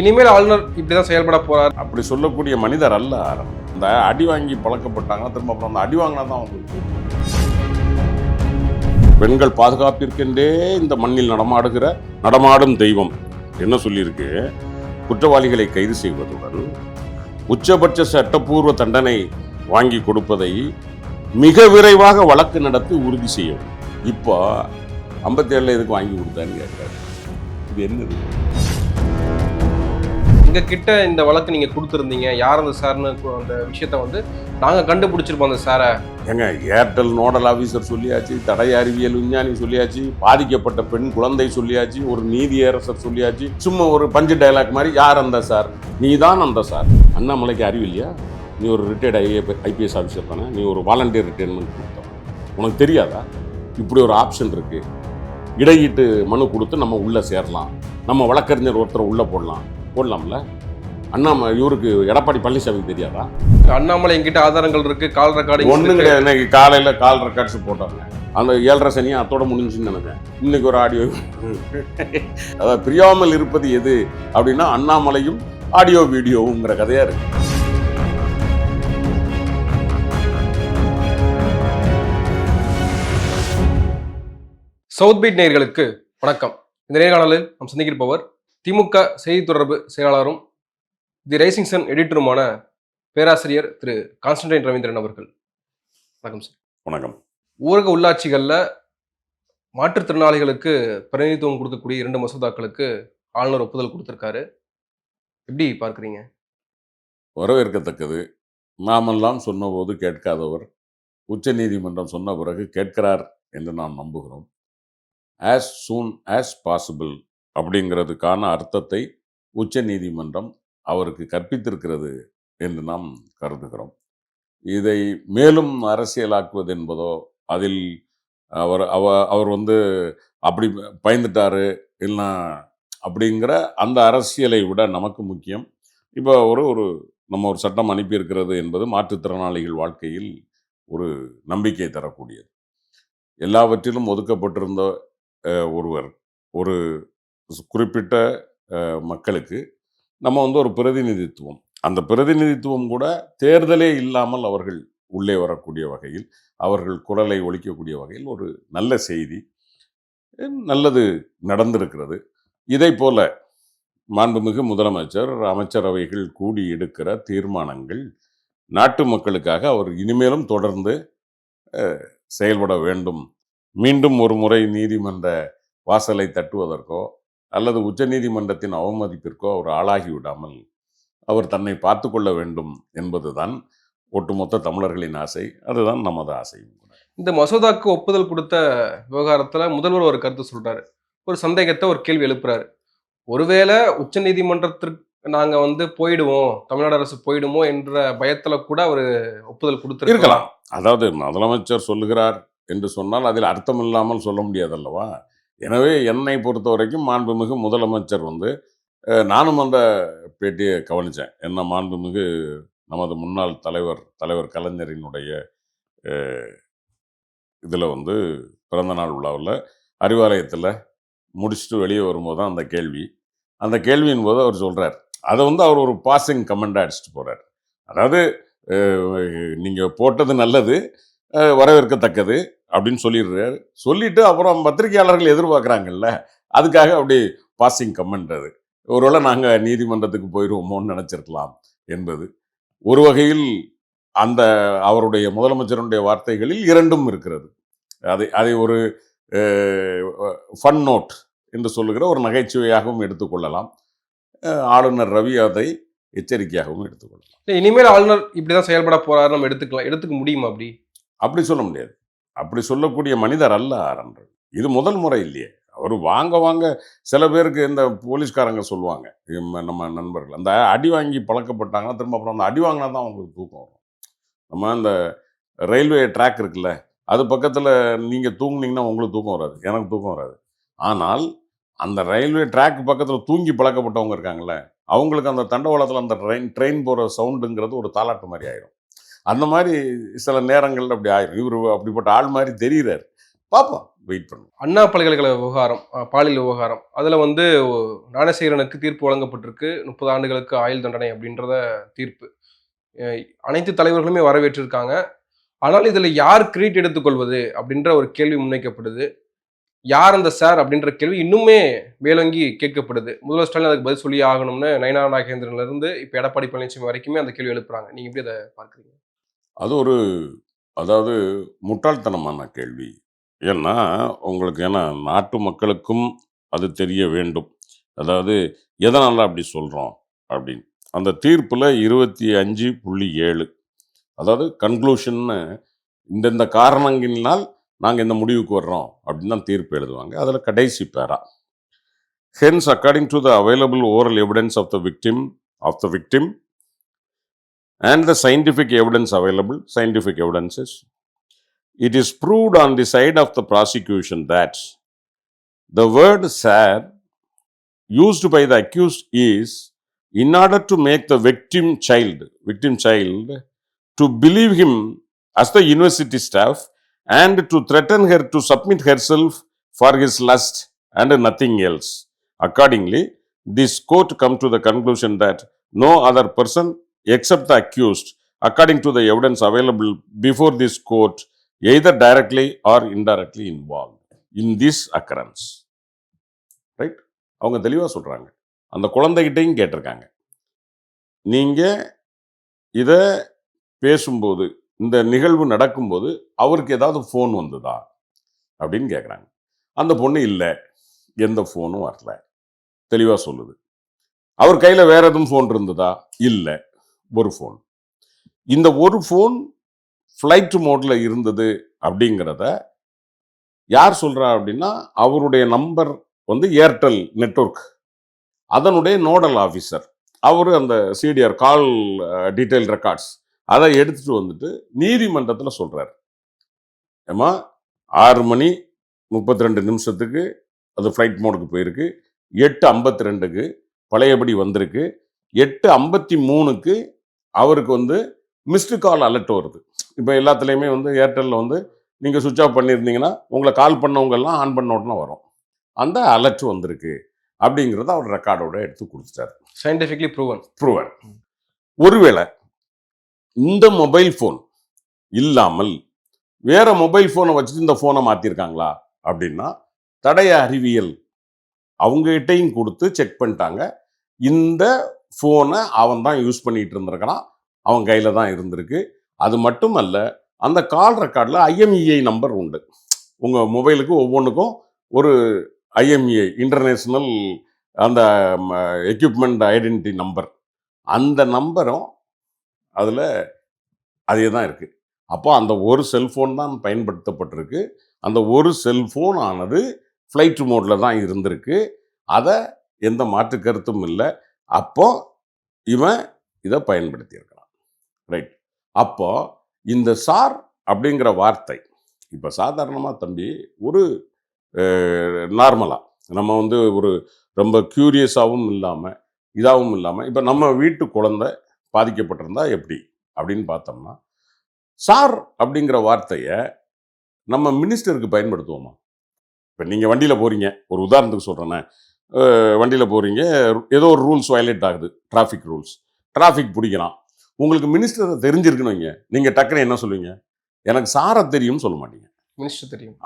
இனிமேல் ஆளுநர் இப்படி தான் செயல்பட போறார். அப்படி சொல்லக்கூடிய மனிதர் அல்ல அந்த இந்த அடி வாங்கி பழக்கப்பட்டாங்கன்னா திரும்ப அப்புறம் அந்த அடி வாங்கினா தான் அவங்களுக்கு பெண்கள் பாதுகாப்பிற்கென்றே இந்த மண்ணில் நடமாடுகிற நடமாடும் தெய்வம். என்ன சொல்லியிருக்கு? குற்றவாளிகளை கைது செய்வதுடன் உச்சபட்ச சட்டப்பூர்வ தண்டனை வாங்கி கொடுப்பதை மிக விரைவாக வழக்கு நடத்தி உறுதி செய்யும் இப்போ ஐம்பத்தேழில் எதுக்கு வாங்கி கொடுத்தான்னு கேட்குறாரு. இது என்னது? எங்கள் கிட்ட இந்த வழக்கு நீங்கள் கொடுத்துருந்தீங்க யார் அந்த சார்னு அந்த விஷயத்த வந்து நாங்கள் கண்டுபிடிச்சிருப்போம் அந்த சாரை. ஏங்க ஏர்டெல் நோடல் ஆஃபீஸர் சொல்லியாச்சு தடை அறிவியல் விஞ்ஞானி சொல்லியாச்சு பாதிக்கப்பட்ட பெண் குழந்தை சொல்லியாச்சு ஒரு நீதியரசர் சொல்லியாச்சு சும்மா ஒரு பஞ்சு டயலாக் மாதிரி யார் அந்த சார்? நீ தான் அந்த சார். அண்ணாமலைக்கு அறிவு இல்லையா? நீ ஒரு ரிட்டையர்ட் ஐஏ ஐபிஎஸ் ஆஃபீஸர் தானே நீ ஒரு வாலண்டியர் ரிட்டையர்மெண்ட் கொடுத்த உனக்கு தெரியாதா? இப்படி ஒரு ஆப்ஷன் இருக்குது இடையீட்டு மனு கொடுத்து நம்ம உள்ளே சேரலாம். நம்ம வழக்கறிஞர் ஒருத்தரை உள்ளே போடலாம். போடலாம்ல? அண்ணாமலை இவருக்கு எடப்பாடி பழனிசாமிக்கு தெரியாதா? அண்ணாமலை என்கிட்ட ஆதாரங்கள் இருக்கு கால் ரெக்கார்டிங் ஒன்றும் கிடையாது இன்னைக்கு காலையில் கால் ரெக்கார்ட்ஸ் போட்டாங்க. அந்த ஏழரை சனியும் அத்தோட முடிஞ்சுன்னு நினைக்கிறேன். இன்னைக்கு ஒரு ஆடியோ அதாவது பிரியாமல் இருப்பது எது? அப்படின்னா அண்ணாமலையும் ஆடியோ வீடியோவுங்கிற கதையா இருக்கு. சவுத் பீட் நேயர்களுக்கு வணக்கம். இந்த நேர்காணலில் நாம் சந்திக்கிருப்பவர் திமுக செய்தி தொடர்பு செயலாளரும் தி ரைசிங் சன் எடிட்டருமான பேராசிரியர் திரு கான்ஸ்டன்டைன் ரவீந்திரன் அவர்கள். வணக்கம் சார். வணக்கம். ஊரக உள்ளாட்சிகளில் மாற்றுத்திறனாளிகளுக்கு பிரதிநிதித்துவம் கொடுக்கக்கூடிய இரண்டு மசோதாக்களுக்கு ஆளுநர் ஒப்புதல் கொடுத்திருக்காரு. எப்படி பார்க்குறீங்க? வரவேற்கத்தக்கது. நாமெல்லாம் சொன்னபோது கேட்காதவர் உச்சநீதிமன்றம் சொன்ன பிறகு கேட்கிறார் என்று நாம் நம்புகிறோம். ஆஸ் சூன் ஆஸ் பாசிபிள் அப்படிங்கிறதுக்கான அர்த்தத்தை உச்சநீதிமன்றம் அவருக்கு கற்பித்திருக்கிறது என்று நாம் கருதுகிறோம். இதை மேலும் அரசியலாக்குவது என்பதோ அதில் அவர் அவ அவர் வந்து அப்படி பயந்துட்டாரு இல்லைன்னா அப்படிங்கிற அந்த அரசியலை விட நமக்கு முக்கியம். இப்போ ஒரு ஒரு நம்ம ஒரு சட்டம் அனுப்பியிருக்கிறது என்பது மாற்றுத்திறனாளிகள் வாழ்க்கையில் ஒரு நம்பிக்கை தரக்கூடியது. எல்லாவற்றிலும் ஒதுக்கப்பட்டிருந்த ஒருவர் ஒரு குறிப்பிட்ட மக்களுக்கு நம்ம வந்து ஒரு பிரதிநிதித்துவம். அந்த பிரதிநிதித்துவம் கூட தேர்தலே இல்லாமல் அவர்கள் உள்ளே வரக்கூடிய வகையில் அவர்கள் குரலை ஒழிக்கக்கூடிய வகையில் ஒரு நல்ல செய்தி நல்லது நடந்திருக்கிறது. இதை போல மாண்புமிகு முதலமைச்சர் அமைச்சரவைகள் கூடி எடுக்கிற தீர்மானங்கள் நாட்டு மக்களுக்காக அவர் இனிமேலும் தொடர்ந்து செயல்பட வேண்டும். மீண்டும் ஒரு முறை நீதிமன்ற வாசலை தட்டுவதற்கோ அல்லது உச்சநீதிமன்றத்தின் அவமதிப்பிற்கோ அவர் ஆளாகி விடாமல் அவர் தன்னை பார்த்து கொள்ள வேண்டும் என்பதுதான் ஒட்டுமொத்த தமிழர்களின் ஆசை. அதுதான் நமது ஆசையும் இந்த மசோதாக்கு ஒப்புதல் கொடுத்த விவகாரத்துல முதல்வர் ஒரு கருத்து சொல்றாரு. ஒரு சந்தேகத்தை ஒரு கேள்வி எழுப்புறாரு. ஒருவேளை உச்சநீதிமன்றத்திற்கு நாங்க வந்து போயிடுவோம் தமிழ்நாடு அரசு போயிடுமோ என்ற பயத்துல கூட அவர் ஒப்புதல் கொடுத்து இருக்கலாம். அதாவது முதலமைச்சர் சொல்லுகிறார் என்று சொன்னால் அதில் அர்த்தம் இல்லாமல் சொல்ல முடியாதல்லவா? எனவே என்னை பொறுத்த வரைக்கும் மாண்புமிகு முதலமைச்சர் வந்து நானும் அந்த பேட்டியை கவனித்தேன் என்ன மாண்புமிகு நமது முன்னாள் தலைவர் தலைவர் கலைஞரினுடைய இதில் வந்து பிறந்தநாள் விழாவில் அறிவாலயத்தில் முடிச்சுட்டு வெளியே வரும்போது தான் அந்த கேள்வி. அந்த கேள்வியின் போது அவர் சொல்கிறார் அதை வந்து அவர் ஒரு பாசிங் கமெண்டாக அடிச்சுட்டு போகிறார் அதாவது நீங்கள் போட்டது நல்லது வரவேற்கத்தக்கது அப்படின்னு சொல்லிடுறாரு. சொல்லிட்டு அப்புறம் பத்திரிகையாளர்கள் எதிர்பார்க்குறாங்கல்ல அதுக்காக அப்படி பாசிங் கமெண்ட்றது ஒருவேளை நாங்கள் நீதிமன்றத்துக்கு போயிடுவோமோன்னு நினச்சிருக்கலாம் என்பது. ஒரு வகையில் அந்த அவருடைய முதலமைச்சருடைய வார்த்தைகளில் இரண்டும் இருக்கிறது. அதை அதை ஒரு ஃபன் நோட் என்று சொல்லுகிற ஒரு நகைச்சுவையாகவும் எடுத்துக்கொள்ளலாம். ஆளுநர் ரவி அதை எச்சரிக்கையாகவும் எடுத்துக்கொள்ளலாம். இனிமேல் ஆளுநர் இப்படி தான் செயல்பட போறாரு நம்ம எடுத்துக்கலாம். எடுத்துக்க முடியுமா அப்படி? அப்படி சொல்ல முடியாது. அப்படி சொல்லக்கூடிய மனிதர் அல்ல ஆரம்பர் இது முதல் முறை இல்லையே. அவர் வாங்க வாங்க சில பேருக்கு இந்த போலீஸ்காரங்க சொல்லுவாங்க. நம்ம நண்பர்கள். அந்த அடி வாங்கி பழக்கப்பட்டாங்கன்னா திரும்ப அப்புறம் அந்த அடி வாங்கினா தான் அவங்களுக்கு தூக்கம் வரும். நம்ம அந்த ரயில்வே ட்ராக் இருக்குல்ல அது பக்கத்தில் நீங்கள் தூங்குனீங்கன்னா உங்களுக்கு தூக்கம் வராது. எனக்கு தூக்கம் வராது. ஆனால் அந்த ரயில்வே ட்ராக் பக்கத்தில் தூங்கி பழக்கப்பட்டவங்க இருக்காங்கல்ல அவங்களுக்கு அந்த தண்டவாளத்தில் அந்த ட்ரெயின் ட்ரெயின் போகிற சவுண்டுங்கிறது ஒரு தாலாட்டு மாதிரி ஆயிடும் அந்த மாதிரி சில நேரங்களில் அப்படி ஆயிரும். இவர் அப்படிப்பட்ட ஆள் மாதிரி தெரிகிறார் பார்ப்போம் வெயிட் பண்ணுவோம். அண்ணா பல்கலைக்கழக விவகாரம் பாலியல் விவகாரம். அதில் வந்து ஞானசேகரனுக்கு தீர்ப்பு வழங்கப்பட்டிருக்கு. முப்பது ஆண்டுகளுக்கு ஆயுள் தண்டனை அப்படின்றத தீர்ப்பு. அனைத்து தலைவர்களுமே வரவேற்றிருக்காங்க. ஆனால் இதில் யார் கிரெடிட் எடுத்துக்கொள்வது அப்படின்ற ஒரு கேள்வி முன்வைக்கப்படுது. யார் அந்த சார் அப்படின்ற கேள்வி இன்னுமே மேலோங்கி கேட்கப்படுது. முதல்வர் ஸ்டாலின் அதுக்கு பதில் சொல்லி ஆகணும்னு நயனா நாகேந்திரன்லேருந்து இப்போ எடப்பாடி பழனிசாமி வரைக்குமே அந்த கேள்வி எழுப்புறாங்க. நீங்கள் எப்படி அதை பார்க்குறீங்க? அது ஒரு அதாவது முட்டாள்தனமான கேள்வி. ஏன்னா உங்களுக்கு ஏன்னா நாட்டு மக்களுக்கும் அது தெரிய வேண்டும். அதாவது எதனால் அப்படி சொல்கிறோம் அப்படின்னு. அந்த தீர்ப்பில் இருபத்தி அஞ்சு புள்ளி ஏழு. அதாவது கன்க்ளூஷன்னு இந்தந்த காரணங்களினால் நாங்கள் இந்த முடிவுக்கு வர்றோம் அப்படின்னு தான் தீர்ப்பு எழுதுவாங்க. அதில் கடைசி பேரா. Hence according to the available oral evidence of the victim of the victim and the scientific evidence available, scientific evidences, it is proved on the side of the prosecution that the word sad used by the accused is in order to make the victim child, victim child, to believe him as the university staff and to threaten her to submit herself for his lust and nothing else. Accordingly, this court come to the conclusion that no other person except the accused, according to the evidence available before this court, either directly or indirectly involved in this occurrence. Right அவங்க தெளிவாக சொல்கிறாங்க அந்த குழந்தைகிட்டையும் கேட்டிருக்காங்க. நீங்கள் இதை பேசும்போது இந்த நிகழ்வு நடக்கும்போது அவருக்கு ஏதாவது ஃபோன் வந்ததா? அப்படின்னு கேட்குறாங்க அந்த பொண்ணு இல்லை. எந்த ஃபோனும் வரல. தெளிவாக சொல்லுது. அவர் கையில் வேற எதுவும் ஃபோன் இருந்ததா? இல்லை. ஒரு ஃபோன் இந்த ஒரு ஃபோன் ஃப்ளைட் மோட்ல இருந்தது அப்படிங்கிறத யார் சொல்றா அப்படின்னா அவருடைய நம்பர் வந்து ஏர்டெல் நெட்வொர்க் அதனுடைய நோடல் ஆஃபீஸர் அவர் அந்த சிடிஆர் கால் டீட்டெயில் ரெக்கார்ட்ஸ் அதை எடுத்துட்டு வந்துட்டு நீதிமன்றத்தில் சொல்கிறார் ஏமா ஆறு மணி முப்பத்தி ரெண்டு நிமிஷத்துக்கு அது ஃப்ளைட் மோடுக்கு போயிருக்கு. எட்டு ஐம்பத்தி ரெண்டுக்கு பழையபடி வந்திருக்கு. எட்டு ஐம்பத்தி மூணுக்கு அவருக்கு வந்து மிஸ்டு கால் அலர்ட் வருது. இப்போ எல்லாத்துலேயுமே வந்து ஏர்டெல்லில் வந்து நீங்கள் சுவிட்ச் ஆஃப் பண்ணியிருந்தீங்கன்னா உங்களை கால் பண்ணவங்க எல்லாம் ஆன் பண்ண உடனே வரும். அந்த அலர்ட் வந்திருக்கு அப்படிங்கிறத அவர் ரெக்கார்டோட எடுத்து கொடுத்துட்டாரு. சயின்டிஃபிக்லி ப்ரூவன் ப்ரூவன் ஒருவேளை இந்த மொபைல் ஃபோன் இல்லாமல் வேற மொபைல் ஃபோனை வச்சுட்டு இந்த ஃபோனை மாற்றிருக்காங்களா அப்படின்னா தடய அறிவியல் அவங்ககிட்டையும் கொடுத்து செக் பண்ணிட்டாங்க. இந்த ஃபோனை அவன் தான் யூஸ் பண்ணிகிட்டு இருந்திருக்கிறான் அவன் கையில் தான் இருந்திருக்கு. அது மட்டும் அல்ல அந்த கால் ரெக்கார்டில் ஐஎம்இஐ நம்பர் உண்டு. உங்கள் மொபைலுக்கு ஒவ்வொன்றுக்கும் ஒரு ஐஎம்இஐ இன்டர்நேஷ்னல் அந்த எக்யூப்மெண்ட் ஐடென்டிட்டி நம்பர் அந்த நம்பரும் அதில் அதே தான் இருக்குது அப்போ அந்த ஒரு செல்ஃபோன் தான் பயன்படுத்தப்பட்டிருக்கு. அந்த ஒரு செல்ஃபோன் ஆனது ஃப்ளைட் மோடில் தான் இருந்திருக்கு. அதை எந்த மாற்று கருத்தும் இல்லை. அப்போ இவன் இதை பயன்படுத்தியிருக்கிறான். ரைட் அப்போ இந்த சார் அப்படிங்கிற வார்த்தை இப்போ சாதாரணமாக தம்பி ஒரு நார்மலாக நம்ம வந்து ஒரு ரொம்ப க்யூரியஸாகவும் இல்லாமல் இதாகவும் இல்லாமல் இப்போ நம்ம வீட்டு குழந்தை பாதிக்கப்பட்டிருந்தா எப்படி அப்படின்னு பார்த்தோம்னா சார் அப்படிங்கிற வார்த்தையை நம்ம மினிஸ்டருக்கு பயன்படுத்துவோமா? இப்போ நீங்கள் வண்டியில் போகிறீங்க ஒரு உதாரணத்துக்கு சொல்கிறேன்னே வண்டியில் போகிறீங்க ஏதோ ஒரு ரூல்ஸ் வயலேட் ஆகுது. டிராஃபிக் ரூல்ஸ் டிராஃபிக் பிடிக்கிறான் உங்களுக்கு மினிஸ்டரை தெரிஞ்சிருக்குன்னு வைங்க. நீங்கள் டக்குன்னு என்ன சொல்லுவீங்க? எனக்கு சாரை தெரியும்னு சொல்ல மாட்டீங்க. மினிஸ்டர் தெரியும்.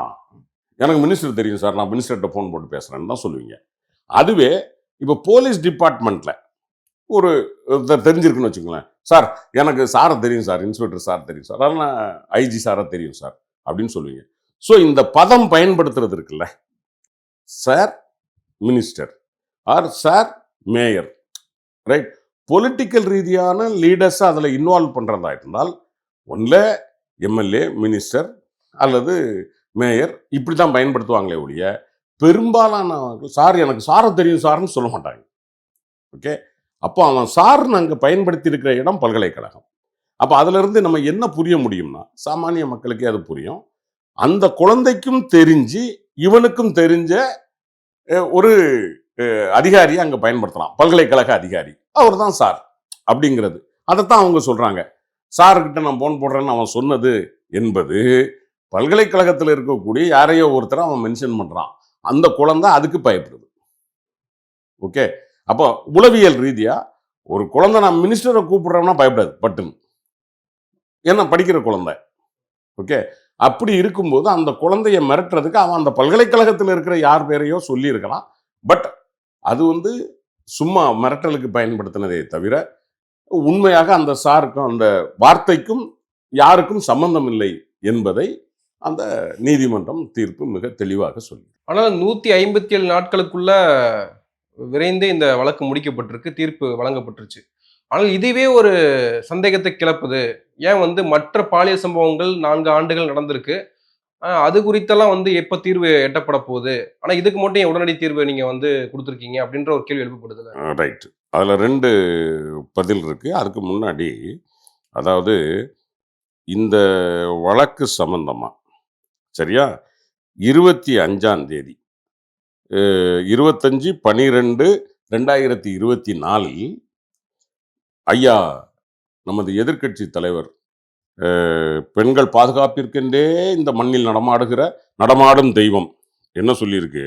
எனக்கு மினிஸ்டர் தெரியும் சார் நான் மினிஸ்டர்கிட்ட ஃபோன் போட்டு பேசுகிறேன்னு தான் சொல்லுவீங்க. அதுவே இப்போ போலீஸ் டிபார்ட்மெண்ட்டில் ஒரு தெரிஞ்சிருக்குன்னு வச்சுக்கோங்களேன். சார் எனக்கு சாரை தெரியும் சார் இன்ஸ்பெக்டர் சார் தெரியும் சார் அதெல்லாம் ஐஜி சாரை தெரியும் சார் அப்படின்னு சொல்லுவீங்க. ஸோ இந்த பதம் பயன்படுத்துறது இருக்குல்ல. Sir minister or sir mayor right political ரீதியான லீடர்ஸை அதில் இன்வால்வ் பண்ணுறதா இருந்தால் ஒன்றில் எம்எல்ஏ மினிஸ்டர் அல்லது மேயர் இப்படி தான் பயன்படுத்துவாங்களே ஒழிய பெரும்பாலானவர்கள் சார் எனக்கு சாரை தெரியும் சார்னு சொல்ல மாட்டாங்க. ஓகே அப்போ அவன் சார்னு அங்கே பயன்படுத்தி இருக்கிற இடம் பல்கலைக்கழகம். அப்போ அதிலிருந்து நம்ம என்ன புரிய முடியும்னா சாமானிய மக்களுக்கே அது புரியும். அந்த குழந்தைக்கும் தெரிஞ்சு இவனுக்கும் தெரிஞ்ச ஒரு அதிகாரியை அங்கே பயன்படுத்தலாம். பல்கலைக்கழக அதிகாரி. அவர் தான் சார் அப்படிங்கிறது. அதைத்தான் அவங்க சொல்கிறாங்க சார்கிட்ட நான் போன் போடுறேன்னு அவன் சொன்னது என்பது பல்கலைக்கழகத்தில் இருக்கக்கூடிய யாரையோ ஒருத்தர் அவன் மென்ஷன் பண்ணுறான் அந்த குழந்தை அதுக்கு பயப்படுது. ஓகே? அப்போ உளவியல் ரீதியாக ஒரு குழந்தை நான் மினிஸ்டரை கூப்பிடுறோம்னா பயப்படாது பட்டுன்னு. ஏன்னா படிக்கிற குழந்தை. ஓகே? அப்படி இருக்கும்போது அந்த குழந்தைய மிரட்டுறதுக்கு அவன் அந்த பல்கலைக்கழகத்தில் இருக்கிற யார் பேரையோ சொல்லியிருக்கலாம். பட் அது வந்து சும்மா மிரட்டலுக்கு பயன்படுத்தினதே தவிர உண்மையாக அந்த சாருக்கும் அந்த வார்த்தைக்கும் யாருக்கும் சம்பந்தம் இல்லை என்பதை அந்த நீதிமன்றம் தீர்ப்பு மிக தெளிவாக சொல்லி. ஆனால் நூற்றி ஐம்பத்தி ஏழு நாட்களுக்குள்ள விரைந்து இந்த வழக்கு முடிக்கப்பட்டிருக்கு தீர்ப்பு வழங்கப்பட்டுருச்சு. ஆனால் இதுவே ஒரு சந்தேகத்தை கிளப்புது. ஏன் வந்து மற்ற பாலியல் சம்பவங்கள் நான்கு ஆண்டுகள் நடந்திருக்கு. அது குறித்தெல்லாம் வந்து எப்போ தீர்வு எட்டப்பட போகுது? ஆனால் இதுக்கு மட்டும் ஏன் உடனடி தீர்வு நீங்கள் வந்து கொடுத்துருக்கீங்க? அப்படின்ற ஒரு கேள்வி எழுப்பப்படுதுல. ரைட் அதில் ரெண்டு பதில் இருக்குது அதுக்கு முன்னாடி அதாவது இந்த வழக்கு சம்பந்தமாக சரியா? இருபத்தி அஞ்சாம் தேதி இருபத்தஞ்சி பனிரெண்டு ரெண்டாயிரத்தி இருபத்தி நாலில் ஐயா நமது எதிர்க்கட்சி தலைவர் பெண்கள் பாதுகாப்பிற்கென்றே இந்த மண்ணில் நடமாடுகிற நடமாடும் தெய்வம். என்ன சொல்லியிருக்கு?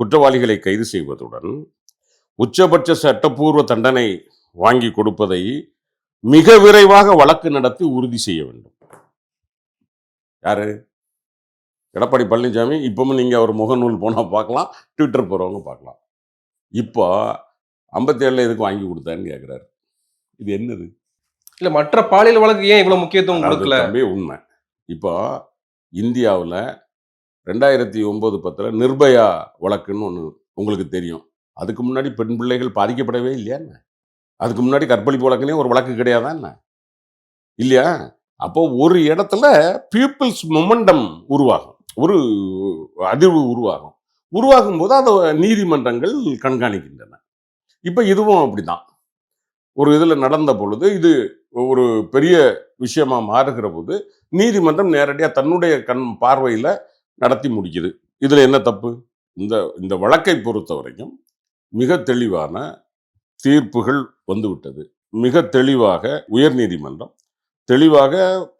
குற்றவாளிகளை கைது செய்வதுடன் உச்சபட்ச சட்டப்பூர்வ தண்டனை வாங்கி கொடுப்பதை மிக விரைவாக வழக்கு நடத்தி உறுதி செய்ய வேண்டும். யாரு? எடப்பாடி பழனிசாமி? இப்பவும் நீங்க அவர் முகநூல் போனா பார்க்கலாம் ட்விட்டர் போறவங்க பார்க்கலாம். இப்போ ஐம்பத்தேழுல எதுக்கு வாங்கி கொடுத்தான்னு கேட்குறாரு இது என்னது? இல்ல மற்ற பாலியல் வழக்கு ஏன் இவ்வளவு முக்கியத்துவம் கொடுக்கல? தம்பி உண்மை. இப்போ இந்தியாவில் ரெண்டாயிரத்தி ஒன்பது பத்தில் நிர்பயா வழக்குன்னு ஒன்று உங்களுக்கு தெரியும். அதுக்கு முன்னாடி பெண் பிள்ளைகள் பாதிக்கப்படவே இல்லையா என்ன? அதுக்கு முன்னாடி கற்பழிப்பு வழக்குலேயும் ஒரு வழக்கு கிடையாதா என்ன? இல்லையா? அப்போ ஒரு இடத்துல பீப்புள்ஸ் மொமெண்டம் உருவாகும். ஒரு அதிர்வு உருவாகும். உருவாகும் போது அதை நீதிமன்றங்கள் கண்காணிக்கின்றன. இப்போ இதுவும் அப்படிதான். ஒரு இதில் நடந்த பொழுது இது ஒரு பெரிய விஷயமா மாறுகிற போது நீதிமன்றம் நேரடியாக தன்னுடைய கண் பார்வையில் நடத்தி முடிக்குது. இதில் என்ன தப்பு? இந்த இந்த வழக்கை பொறுத்த வரைக்கும் மிக தெளிவான தீர்ப்புகள் வந்துவிட்டது. மிக தெளிவாக உயர் நீதிமன்றம் தெளிவாக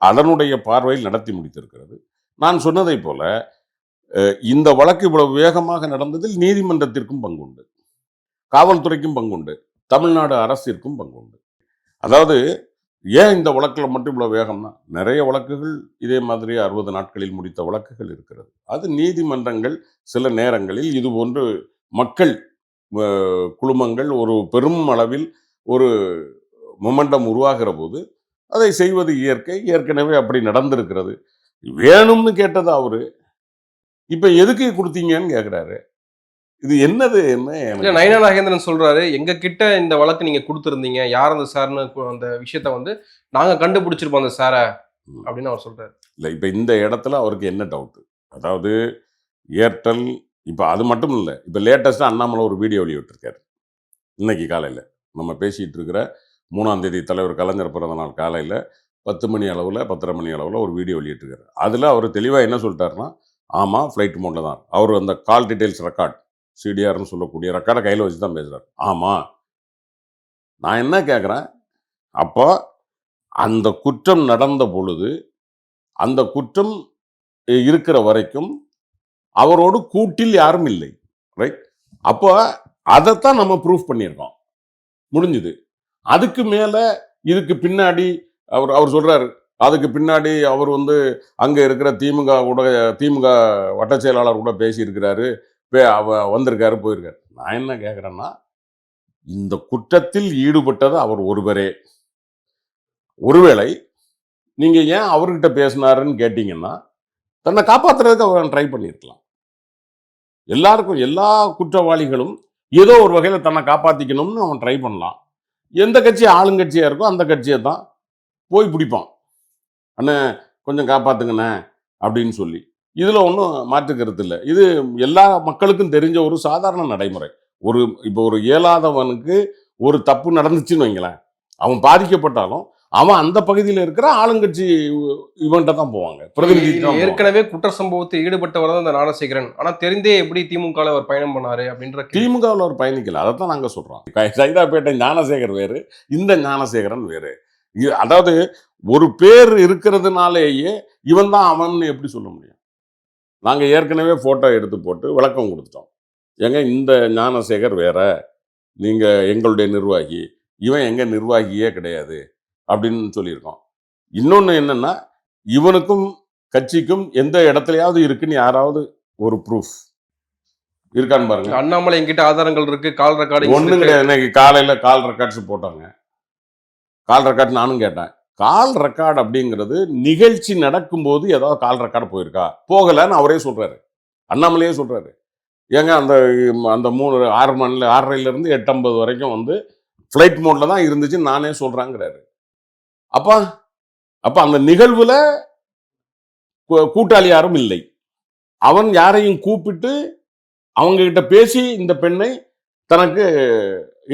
அதனுடைய பார்வையில் நடத்தி முடித்திருக்கிறது. நான் சொன்னதைப் போல இந்த வழக்கு இவ்வளவு வேகமாக நடந்ததில் நீதிமன்றத்திற்கும் பங்குண்டு. காவல்துறைக்கும் பங்குண்டு. தமிழ்நாடு அரசிற்கும் பங்குண்டு அதாவது ஏன் இந்த வழக்கில் மட்டும் இவ்வளோ வேகம்னா நிறைய வழக்குகள் இதே மாதிரி அறுபது நாட்களில் முடித்த வழக்குகள் இருக்கிறது. அது நீதிமன்றங்கள் சில நேரங்களில் இது போன்று மக்கள் குழுமங்கள் ஒரு பெரும் அளவில் ஒரு மொமெண்டம் உருவாகிற போது அதை செய்வது இயற்கை ஏற்கனவே அப்படி நடந்திருக்கிறது. வேணும்னு கேட்டது அவரு? இப்போ எதுக்கு கொடுத்தீங்கன்னு கேட்குறாரு இது என்னது என்ன நயனா நாகேந்திரன் சொல்றாரு எங்க கிட்ட இந்த வழக்கு நீங்க கொடுத்துருந்தீங்க யார் அந்த சார்னு அந்த விஷயத்த வந்து நாங்க கண்டுபிடிச்சிருப்போம் அந்த சாரை. அப்படின்னு அவர் சொல்றாரு. இல்லை இப்போ இந்த இடத்துல அவருக்கு என்ன டவுட்டு அதாவது ஏர்டெல் இப்போ அது மட்டும் இல்லை இப்போ லேட்டஸ்ட்டாக அண்ணாமலை ஒரு வீடியோ வெளியிட்டிருக்காரு. இன்னைக்கு காலையில். நம்ம பேசிகிட்டு இருக்கிற மூணாம் தேதி தலைவர் கலைஞர் பிறந்த நாள் காலையில் பத்து மணி அளவில் பத்தரை மணி அளவில் ஒரு வீடியோ வெளியிட்டிருக்காரு. அதில் அவர் தெளிவாக என்ன சொல்லிட்டாருன்னா ஆமாம் ஃப்ளைட் மோட்டில் தான். அவர் அந்த கால் டீட்டெயில்ஸ் ரெக்கார்ட் சிடிஆர்னு சொல்லக்கூடிய ரெக்கார்டை கையில் வச்சு தான் பேசுகிறார் ஆமாம் நான் என்ன கேட்குறேன் அப்போ அந்த குற்றம் நடந்த பொழுது அந்த குற்றம் இருக்கிற வரைக்கும் அவரோடு கூட்டில் யாரும் இல்லை. ரைட் அப்போ அதைத்தான் நம்ம ப்ரூஃப் பண்ணியிருக்கோம். முடிஞ்சுது. அதுக்கு மேலே இதுக்கு பின்னாடி அவர் அவர் சொல்கிறார் அதுக்கு பின்னாடி அவர் வந்து அங்கே இருக்கிற திமுக கூட திமுக வட்ட செயலாளர் கூட பேசியிருக்கிறாரு. வந்திருக்காரு போயிருக்காரு. நான் என்ன கேட்குறேன்னா இந்த குற்றத்தில் ஈடுபட்டது அவர் ஒருவரே. ஒருவேளை நீங்கள் ஏன் அவர்கிட்ட பேசினாருன்னு கேட்டிங்கன்னா தன்னை காப்பாற்றுறதுக்கு அவர் ட்ரை பண்ணியிருக்கலாம். எல்லாருக்கும் எல்லா குற்றவாளிகளும் ஏதோ ஒரு வகையில் தன்னை காப்பாற்றிக்கணும்னு அவன் ட்ரை பண்ணலாம். எந்த கட்சி ஆளுங்கட்சியாக இருக்கோ அந்த கட்சியை தான் போய் பிடிப்பான். அண்ணே கொஞ்சம் காப்பாற்றுங்கண்ணே அப்படின்னு சொல்லி. இதுல ஒன்றும் மாற்று கருத்து இல்லை. இது எல்லா மக்களுக்கும் தெரிஞ்ச ஒரு சாதாரண நடைமுறை. ஒரு இப்போ ஒரு இயலாதவனுக்கு ஒரு தப்பு நடந்துச்சுன்னு வைங்களேன். அவன் பாதிக்கப்பட்டாலும் அவன் அந்த பகுதியில் இருக்கிற ஆளுங்கட்சி இவன்ட்ட தான் போவாங்க. பிரதிநிதி. ஏற்கனவே குற்ற சம்பவத்தில் ஈடுபட்டவர் தான் இந்த ஞானசேகரன் ஆனா தெரிந்தே எப்படி திமுக அவர் பயணம் பண்ணாரு அப்படின்ற. திமுகவில் ஒரு பயணிக்கல. அதை தான் நாங்கள் சொல்கிறோம் சைதாப்பேட்டை ஞானசேகர் வேறு இந்த ஞானசேகரன் வேறு. அதாவது ஒரு பேர் இருக்கிறதுனாலேயே இவன் தான் அவன் எப்படி சொல்ல முடியும்? நாங்க ஏற்கனவே போட்டோ எடுத்து போட்டு விளக்கம் கொடுத்துட்டோம். ஏங்க இந்த ஞானசேகர் வேற. நீங்க எங்களுடைய நிர்வாகி. இவன் எங்க நிர்வாகியே கிடையாது அப்படின்னு சொல்லியிருக்கோம். இன்னொன்று என்னன்னா இவனுக்கும் கட்சிக்கும் எந்த இடத்துலயாவது இருக்குன்னு யாராவது ஒரு ப்ரூஃப் இருக்கான்னு பாருங்க. அண்ணாமலை என்கிட்ட ஆதாரங்கள் இருக்கு கால் ரெக்கார்டிங் ஒண்ணும் கிடையாது. இன்னைக்கு காலையில கால் ரெக்கார்ட்ஸ் போட்டாங்க. கால் ரெக்கார்ட் நானும் கேட்டேன். கால் ரெக்கார்டு அப்படிங்கிறது நிகழ்ச்சி நடக்கும்போது ஏதாவது கால் ரெக்கார்டு போயிருக்கா? போகலைன்னு அவரே சொல்கிறாரு அண்ணாமலையே சொல்கிறாரு ஏங்க அந்த அந்த மூணு ஆறு மணில ஆறரைலேருந்து எட்டம்பது வரைக்கும் வந்து ஃப்ளைட் மோட்ல தான் இருந்துச்சு நானே சொல்கிறாங்கிறாரு அப்பா அப்போ அந்த நிகழ்வில் கூட்டாளி யாரும் இல்லை. அவன் யாரையும் கூப்பிட்டு அவங்கக்கிட்ட பேசி இந்த பெண்ணை தனக்கு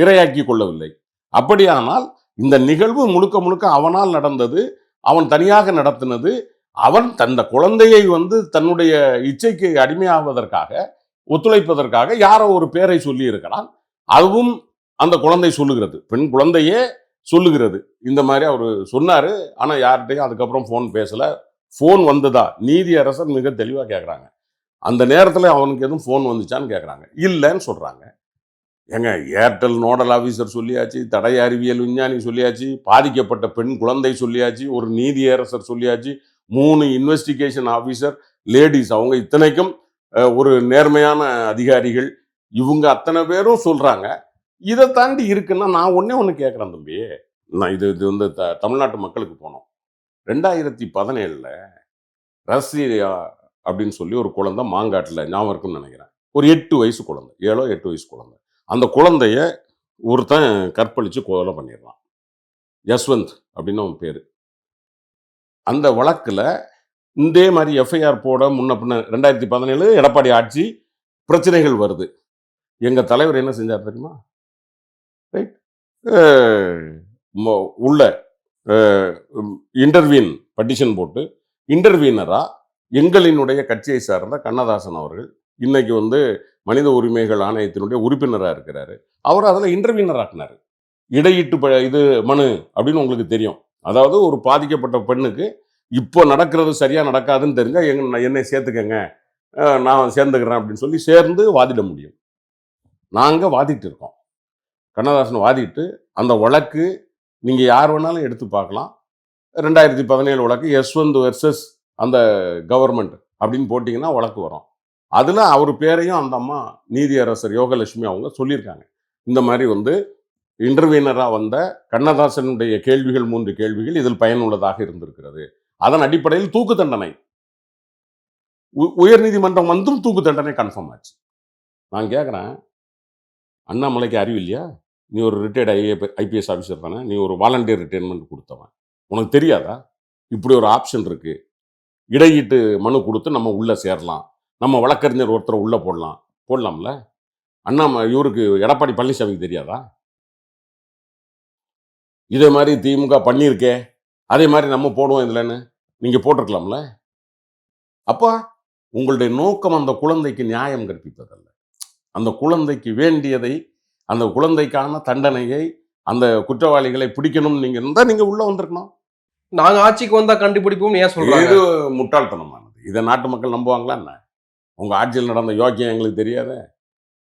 இரையாக்கி கொள்ளவில்லை. அப்படியானால் இந்த நிகழ்வு முழுக்க முழுக்க அவனால் நடந்தது அவன் தனியாக நடத்தினது அவன் தந்த குழந்தையை வந்து தன்னுடைய இச்சைக்கு அடிமையாவதற்காக ஒத்துழைப்பதற்காக யாரோ ஒரு பேரை சொல்லி இருக்கிறான் அதுவும் அந்த குழந்தை சொல்லுகிறது. பெண் குழந்தையே சொல்லுகிறது. இந்த மாதிரி அவர் சொன்னார். ஆனால் யார்கிட்டையும் அதுக்கப்புறம் ஃபோன் பேசல. ஃபோன் வந்ததா? நீதி அரசர் மிக தெளிவாக கேட்குறாங்க அந்த நேரத்தில் அவனுக்கு எதுவும் ஃபோன் வந்துச்சான்னு கேட்குறாங்க இல்லைன்னு சொல்கிறாங்க ஏங்க ஏர்டெல் நோடல் ஆஃபீஸர் சொல்லியாச்சு தடை அறிவியல் விஞ்ஞானி சொல்லியாச்சு பாதிக்கப்பட்ட பெண் குழந்தை சொல்லியாச்சு ஒரு நீதி அரசர் சொல்லியாச்சு மூணு இன்வெஸ்டிகேஷன் ஆஃபீஸர் லேடிஸ் அவங்க இத்தனைக்கும் ஒரு நேர்மையான அதிகாரிகள் இவங்க அத்தனை பேரும் சொல்கிறாங்க இதை தாண்டி இருக்குன்னா நான் ஒன்றே ஒன்று கேட்குறேன் தம்பி. நான் இது இது வந்து த தமிழ்நாட்டு மக்களுக்கு போனோம். ரெண்டாயிரத்தி பதினேழில் ரஷ்யா அப்படின்னு சொல்லி ஒரு குழந்தை மாங்காட்டில் ஞாபகம் இருக்குன்னு நினைக்கிறேன். ஒரு எட்டு வயசு குழந்தை ஏழோ எட்டு வயசு குழந்தை. அந்த குழந்தைய ஒருத்தன் கற்பழித்து கொலை பண்ணிடுறான். யஸ்வந்த் அப்படின்னு அவன் பேர். அந்த வழக்கில் இதே மாதிரி எஃப்ஐஆர் போட முன்ன பின்ன ரெண்டாயிரத்தி பதினேழு எடப்பாடி ஆட்சி பிரச்சனைகள் வருது. எங்கள் தலைவர் என்ன செஞ்சார் தெரியுமா? ரைட்? உள்ள இன்டர்வியூன் பட்டிஷன் போட்டு இன்டர்வியூனராக எங்களினுடைய கட்சியை சார்ந்த கண்ணதாசன் அவர்கள் இன்னைக்கு வந்து மனித உரிமைகள் ஆணையத்தினுடைய உறுப்பினராக இருக்கிறாரு. அவர் அதில் இன்டர்வியூனர் ஆக்கினார். இடையீட்டு ப- இது மனு அப்படின்னு உங்களுக்கு தெரியும். அதாவது ஒரு பாதிக்கப்பட்ட பெண்ணுக்கு இப்போ நடக்கிறது சரியாக நடக்காதுன்னு தெரிஞ்சா எங்க என்னை சேர்த்துக்கங்க நான் சேர்ந்துக்கிறேன் அப்படின்னு சொல்லி சேர்ந்து வாதிட முடியும். நாங்கள் வாதிட்டு இருக்கோம். கண்ணதாசன் வாதிட்டு அந்த வழக்கு நீங்கள் யார் வேணாலும் எடுத்து பார்க்கலாம். ரெண்டாயிரத்தி பதினேழு வழக்கு யஸ்வந்த் வெர்சஸ் அந்த கவர்மெண்ட் அப்படின்னு போட்டிங்கன்னா வழக்கு வரும். அதில் அவர் பேரையும் அந்த அம்மா நீதியரசர் யோகலட்சுமி அவங்க சொல்லியிருக்காங்க. இந்த மாதிரி வந்து இன்டர்வீனராக வந்த கண்ணதாசனுடைய கேள்விகள் மூன்று கேள்விகள் இதில் பயனுள்ளதாக இருந்திருக்கிறது. அதன் அடிப்படையில் தூக்கு தண்டனை. உ- உயர்நீதிமன்றம் வந்தும் தூக்கு தண்டனை கன்ஃபார்ம் ஆச்சு. நான் கேட்குறேன் அண்ணாமலைக்கு அறிவு இல்லையா? நீ ஒரு ரிட்டையர்ட் ஐஏ ஐபிஎஸ் ஆஃபீஸர் தானே நீ ஒரு வாலண்டியர் ரிட்டைர்மெண்ட் கொடுத்தவன். உனக்கு தெரியாதா? இப்படி ஒரு ஆப்ஷன் இருக்குது இடையீட்டு மனு கொடுத்து நம்ம உள்ளே சேரலாம். நம்ம வழக்கறிஞர் ஒருத்தரை உள்ள போடலாம். போடலாம்ல? அண்ணாம இவருக்கு எடப்பாடி பழனிசாமிக்கு தெரியாதா? இதே மாதிரி திமுக பண்ணியிருக்கே. அதே மாதிரி நம்ம போடுவோம் இதுலன்னு. நீங்க போட்டிருக்கலாம்ல? அப்பா உங்களுடைய நோக்கம் அந்த குழந்தைக்கு நியாயம் கற்பிப்பதல்ல. அந்த குழந்தைக்கு வேண்டியதை அந்த குழந்தைக்கான தண்டனையை அந்த குற்றவாளிகளை பிடிக்கணும்னு நீங்க இருந்தா நீங்க உள்ள வந்திருக்கணும். நாங்க ஆட்சிக்கு வந்தா கண்டுபிடிப்போம் ஏன் சொல்றாங்க? இது முட்டாள்தனமானது. இதை நாட்டு மக்கள் நம்புவாங்களா என்ன? உங்கள் ஆட்சியில் நடந்த யோக்கியம் எங்களுக்கு தெரியாத?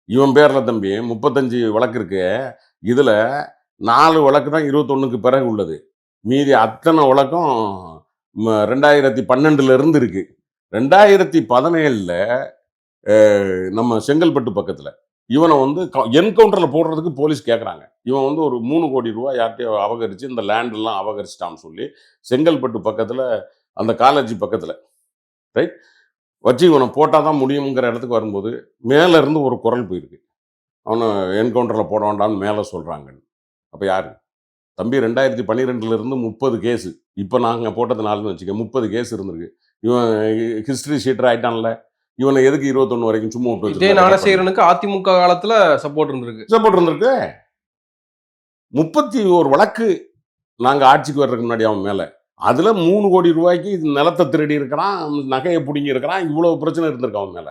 இவன் பேரில் தம்பி முப்பத்தஞ்சு வழக்கு இருக்கு. இதில் நாலு வழக்கு தான் இருபத்தொன்னுக்கு பிறகு உள்ளது. மீதி அத்தனை வழக்கம் ம, ரெண்டாயிரத்தி பன்னெண்டுலேருந்து இருக்குது ரெண்டாயிரத்தி பதினேழில் நம்ம செங்கல்பட்டு பக்கத்தில் இவனை வந்து என்கவுண்டரில் போடுறதுக்கு போலீஸ் கேட்குறாங்க இவன் வந்து ஒரு மூணு கோடி ரூபாய் யார்கிட்டயோ அபகரிச்சு இந்த லேண்டெல்லாம் அபகரிச்சிட்டான்னு சொல்லி செங்கல்பட்டு பக்கத்தில் அந்த காலேஜ் பக்கத்தில். ரைட்? வச்சு இவனை போட்டால் தான் முடியுங்கிற இடத்துக்கு வரும்போது மேல இருந்து ஒரு குரல் போயிருக்கு. அவனை என்கவுண்டரில் போட வேண்டாம்னு மேலே சொல்கிறாங்கன்னு அப்போ யாரு? தம்பி ரெண்டாயிரத்தி பன்னிரெண்டுல இருந்து முப்பது கேஸு இப்போ நாங்கள் போட்டது நாலுன்னு வச்சுக்க முப்பது கேஸ் இருந்திருக்கு. இவன் ஹிஸ்டரி ஷீட்டர் ஆயிட்டான்ல. இவனை எதுக்கு இருபத்தொன்று வரைக்கும் சும்மா விட்டு வச்சிருக்காங்க? ஞானசேகரனுக்கு அதிமுக காலத்துல சப்போர்ட் இருந்திருக்கு. சப்போர்ட் இருந்திருக்கு. முப்பத்தி ஒரு வழக்கு நாங்க ஆட்சிக்கு வர்றதுக்கு முன்னாடி அவன் மேல. அதுல மூணு கோடி ரூபாய்க்கு இது நிலத்தை திருடி இருக்கிறான் நகையை பிடுங்கி இருக்கிறான் இவ்வளவு பிரச்சனை இருந்திருக்கு அவன் மேல.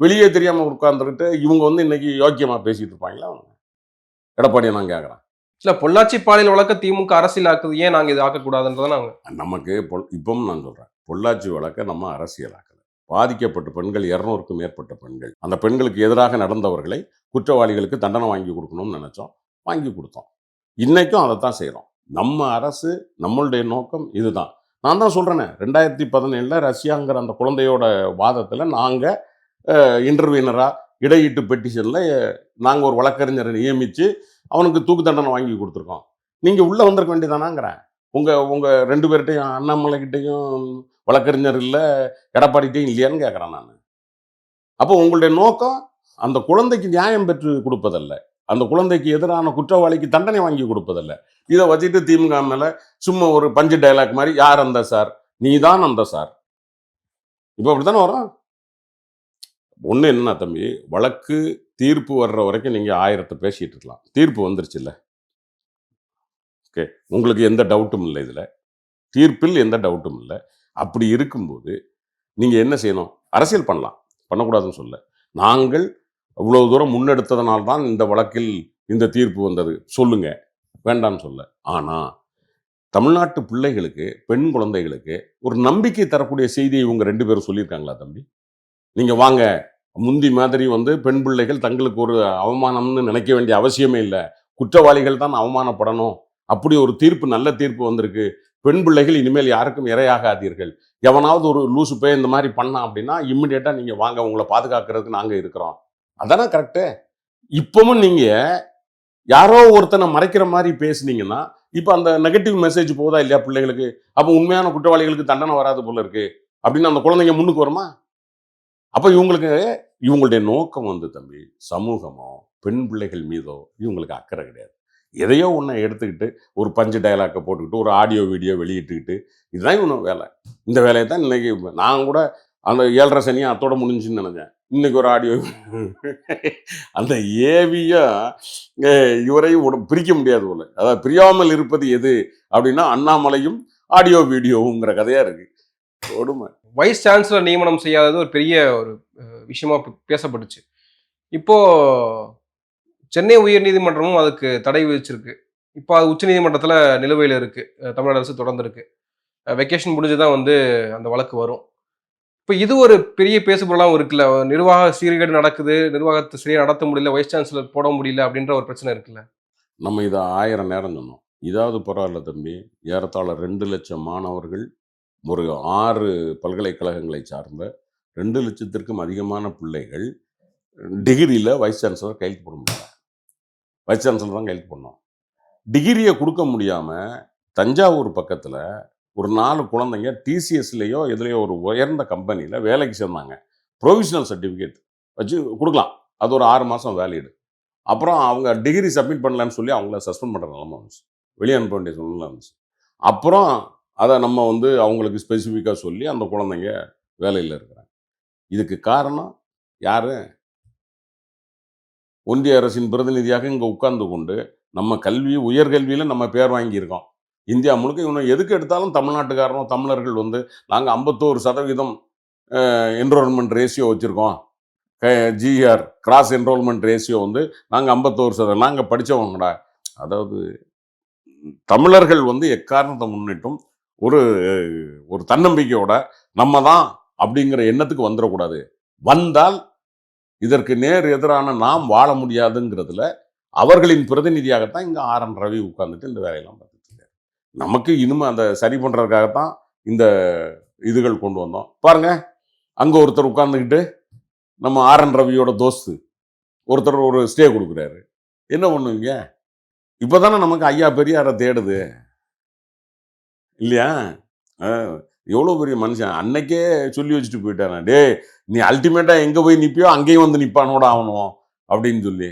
வெளியே தெரியாம உட்கார்ந்துக்கிட்டு இவங்க வந்து இன்னைக்கு யோக்கியமா பேசிட்டு இருப்பாங்களா அவங்க? எடப்பாடியை நான் கேட்கறேன் இல்ல பொள்ளாச்சி பாலியல் வழக்க திமுக அரசியல் ஆக்குது ஏன் நாங்க இது ஆக்கக்கூடாதுன்றதை நாங்க நமக்கு பொல் இப்பவும் நான் சொல்கிறேன் பொள்ளாச்சி வழக்கை நம்ம அரசியலாக்கலை பாதிக்கப்பட்ட பெண்கள் இரநூறுக்கும் மேற்பட்ட பெண்கள். அந்த பெண்களுக்கு எதிராக நடந்தவர்களை குற்றவாளிகளுக்கு தண்டனை வாங்கி கொடுக்கணும்னு நினச்சோம் வாங்கி கொடுத்தோம். இன்னைக்கும் அதை தான் செய்கிறோம் நம்ம அரசு நம்மளுடைய நோக்கம் இதுதான். நான் தான் சொல்கிறேனே ரெண்டாயிரத்தி பதினேழில் ரஷ்யாங்கிற அந்த குழந்தையோட வாதத்தில் நாங்கள் இன்டர்வியூனராக இடையீட்டு பெட்டிஷனில் நாங்கள் ஒரு வழக்கறிஞரை நியமித்து அவனுக்கு தூக்கு தண்டனை வாங்கி கொடுத்துருக்கோம். நீங்கள் உள்ளே வந்திருக்க வேண்டியதானாங்கிறேன். உங்கள் உங்கள் ரெண்டு பேர்கிட்டையும் அண்ணாமலைக்கிட்டையும் வழக்கறிஞர் இல்லை எடப்பாடிகிட்டையும் இல்லையான்னு கேட்குறேன் நான். அப்போ உங்களுடைய நோக்கம் அந்த குழந்தைக்கு நியாயம் பெற்று கொடுப்பதல்ல. அந்த குழந்தைக்கு எதிரான குற்றவாளிக்கு தண்டனை வாங்கி கொடுப்பதில்ல. இதை வச்சுட்டு திமுக மேலே சும்மா ஒரு பஞ்சு டைலாக் மாதிரி யார் அந்த சார் நீ தான் அந்த சார் இப்போ அப்படி தானே வரும்? ஒன்று என்ன தம்பி வழக்கு தீர்ப்பு வர்ற வரைக்கும் நீங்கள் ஆயிரத்தை பேசிட்டு இருக்கலாம். தீர்ப்பு வந்துருச்சுல்ல ஓகே உங்களுக்கு எந்த டவுட்டும் இல்லை இதில். தீர்ப்பில் எந்த டவுட்டும் இல்லை. அப்படி இருக்கும்போது நீங்கள் என்ன செய்யணும்? அரசியல் பண்ணலாம். பண்ணக்கூடாதுன்னு சொல்ல நாங்கள் இவ்வளோ தூரம் முன்னெடுத்ததனால் தான் இந்த வழக்கில் இந்த தீர்ப்பு வந்தது. சொல்லுங்க. வேண்டாம்னு சொல்ல. ஆனால் தமிழ்நாட்டு பிள்ளைகளுக்கு பெண் குழந்தைகளுக்கு ஒரு நம்பிக்கை தரக்கூடிய செய்தியை இவங்க ரெண்டு பேரும் சொல்லியிருக்காங்களா தம்பி? நீங்கள் வாங்க. முந்தி மாதிரி வந்து பெண் பிள்ளைகள் தங்களுக்கு ஒரு அவமானம்னு நினைக்க வேண்டிய அவசியமே இல்லை. குற்றவாளிகள் தான் அவமானப்படணும். அப்படி ஒரு தீர்ப்பு நல்ல தீர்ப்பு வந்திருக்கு. பெண் பிள்ளைகள் இனிமேல் யாருக்கும் இரையாகாதீர்கள். எவனாவது ஒரு லூசு போய் இந்த மாதிரி பண்ணான் அப்படின்னா இம்மிடியேட்டாக நீங்கள் வாங்க. உங்களை பாதுகாக்கிறதுக்கு நாங்கள் இருக்கிறோம். அதானே கரெக்டு இப்பவும் நீங்கள் யாரோ ஒருத்தனை மறைக்கிற மாதிரி பேசுனீங்கன்னா இப்போ அந்த நெகட்டிவ் மெசேஜ் போதா இல்லையா பிள்ளைகளுக்கு அப்போ உண்மையான குற்றவாளிகளுக்கு தண்டனை வராது போல இருக்கு. அப்படின்னு அந்த குழந்தைங்க முன்னுக்கு வருமா? அப்போ இவங்களுக்கு இவங்களுடைய நோக்கம் வந்து தம்பி சமூகமோ பெண் பிள்ளைகள் மீதோ இவங்களுக்கு அக்கறை கிடையாது. எதையோ ஒன்றை எடுத்துக்கிட்டு ஒரு பஞ்சு டயலாக்கை போட்டுக்கிட்டு ஒரு ஆடியோ வீடியோ வெளியிட்டுக்கிட்டு இதுதான் இவனும் வேலை. இந்த வேலையை தான் இன்னைக்கு நான் கூட அந்த ஏழரை சனியும் அத்தோட முடிஞ்சுன்னு நினைச்சேன். இன்னைக்கு ஒரு ஆடியோ அந்த ஏவியும் இவரையும் உட- பிரிக்க முடியாது போல. அதாவது பிரியாமல் இருப்பது எது அப்படின்னா அண்ணாமலையும் ஆடியோ வீடியோவுங்கிற கதையா இருக்கு. கொடுமை. வைஸ் சான்சலர் நியமனம் செய்யாதது ஒரு பெரிய ஒரு விஷயமாக விஷயமா பேசப்பட்டுச்சு. இப்போ சென்னை உயர் நீதிமன்றமும் அதுக்கு தடை விதிச்சிருக்கு. இப்போ அது உச்சநீதிமன்றத்தில் நிலுவையில் இருக்கு. தமிழ்நாடு அரசு தொடர்ந்து இருக்கு வெக்கேஷன் முடிஞ்சு தான் வந்து அந்த வழக்கு வரும். இப்போ இது ஒரு பெரிய பேசுபொருளாகவும் இருக்குல்ல. நிர்வாக சீர்கேடு நடக்குது. நிர்வாகத்தை சரியாக நடத்த முடியல. வைஸ் சான்சலர் போட முடியல அப்படின்ற ஒரு பிரச்சனை இருக்குல்ல. நம்ம இதை ஆயிரம் நேரம் சொன்னோம். இதாவது பரவாயில்ல தம்பி ஏறத்தாழ ரெண்டு லட்சம் மாணவர்கள் ஒரு ஆறு பல்கலைக்கழகங்களை சார்ந்த ரெண்டு லட்சத்திற்கும் அதிகமான பிள்ளைகள் டிகிரியில் வைஸ் சான்சலர் கையெழுத்து போட முடியல. வைஸ் சான்சலர் தான் கையெழுத்து பண்ணோம் டிகிரியை கொடுக்க முடியாமல் தஞ்சாவூர் பக்கத்தில் ஒரு நாலு குழந்தைங்க டிசிஎஸ்லேயோ எதுலேயோ ஒரு உயர்ந்த கம்பெனியில் வேலைக்கு சேர்ந்தாங்க. ப்ரொவிஷனல் சர்டிஃபிகேட் வச்சு கொடுக்கலாம். அது ஒரு ஆறு மாதம் வேலிடு அப்புறம் அவங்க டிகிரி சப்மிட் பண்ணலான்னு சொல்லி அவங்கள சஸ்பெண்ட் பண்ணுற நிலமை வந்துச்சு. வெளியே அனுப்ப வேண்டிய சூழ்நிலை வந்துச்சு. அப்புறம் அதை நம்ம வந்து அவங்களுக்கு ஸ்பெசிஃபிக்காக சொல்லி அந்த குழந்தைங்க வேலையில் இருக்கிறாங்க. இதுக்கு காரணம் யார்? ஒன்றிய அரசின் பிரதிநிதியாக இங்கே உட்கார்ந்து கொண்டு நம்ம கல்வி உயர்கல்வியில் நம்ம பேர் வாங்கியிருக்கோம். இந்தியா முழுக்க இவனை எதுக்கு எடுத்தாலும் தமிழ்நாட்டுக்காரனும் தமிழர்கள் வந்து நாங்கள் ஐம்பத்தோரு சதவீதம் என்ரோல்மெண்ட் ரேஷியோ வச்சுருக்கோம். ஜிஆர் கிராஸ் என்ரோல்மெண்ட் ரேஷியோ வந்து நாங்கள் ஐம்பத்தோரு சதவீதம். நாங்கள் படித்தவங்கடா அதாவது தமிழர்கள் வந்து எக்காரணத்தை முன்னிட்டும் ஒரு ஒரு தன்னம்பிக்கையோட நம்ம தான் அப்படிங்கிற எண்ணத்துக்கு வந்துடக்கூடாது. வந்தால் இதற்கு நேர் எதிரான நாம் வாழ முடியாதுங்கிறதுல அவர்களின் பிரதிநிதியாகத்தான் இங்கே ஆர் என் ரவி உட்கார்ந்துட்டு இந்த வேலையெல்லாம் பார்த்துட்டு நமக்கு இனிமே அந்த சரி பண்ணுறதுக்காகத்தான் இந்த இதுகள் கொண்டு வந்தோம். பாருங்க அங்கே ஒருத்தர் உட்காந்துக்கிட்டு நம்ம ஆர் என் ரவியோட தோஸ்து ஒருத்தர் ஒரு ஸ்டே கொடுக்குறாரு. என்ன பண்ணுவீங்க? இப்போதானே நமக்கு ஐயா பெரியாரை தேடுது. இல்லையா? எவ்வளோ பெரிய மனுஷன். அன்னைக்கே சொல்லி வச்சுட்டு போயிட்டானே டேய் நீ அல்டிமேட்டாக எங்கே போய் நிற்பியோ அங்கேயும் வந்து நிற்பானோட ஆகணும் அப்படின்னு சொல்லி.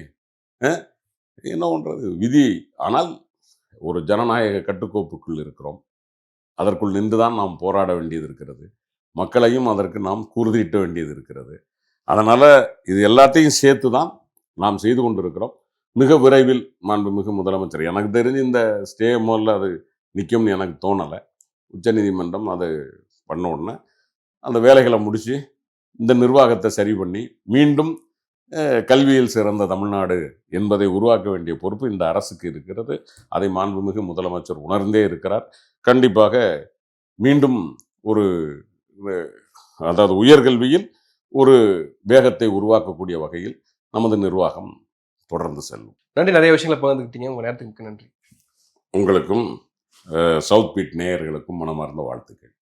என்ன பண்ணுறது விதி. ஆனால் ஒரு ஜனநாயக கட்டுக்கோப்புக்குள் இருக்கிறோம். அதற்குள் நின்று தான் நாம் போராட வேண்டியது இருக்கிறது. மக்களையும் அதற்கு நாம் கூறுதிட்ட வேண்டியது இருக்கிறது. அதனால் இது எல்லாத்தையும் சேர்த்து தான் நாம் செய்து கொண்டிருக்கிறோம். மிக விரைவில் மாண்புமிகு முதலமைச்சர் எனக்கு தெரிஞ்சு இந்த ஸ்டே மோரில் அது நிற்கும்னு எனக்கு தோணலை. உச்சநீதிமன்றம் அது பண்ண உடனே அந்த வேலைகளை முடித்து இந்த நிர்வாகத்தை சரி பண்ணி மீண்டும் கல்வியில் சிறந்த தமிழ்நாடு என்பதை உருவாக்க வேண்டிய பொறுப்பு இந்த அரசுக்கு இருக்கிறது. அதை மாண்புமிகு முதலமைச்சர் உணர்ந்தே இருக்கிறார். கண்டிப்பாக மீண்டும் ஒரு அதாவது உயர்கல்வியில் ஒரு வேகத்தை உருவாக்கக்கூடிய வகையில் நமது நிர்வாகம் தொடர்ந்து செல்லும். நன்றி. நிறைய விஷயங்களை பகிர்ந்துக்கிட்டீங்க உங்க நேரத்துக்கு மிக்க நன்றி. உங்களுக்கும் சவுத் பீட் நேயர்களுக்கும் மனமார்ந்த வாழ்த்துக்கள்.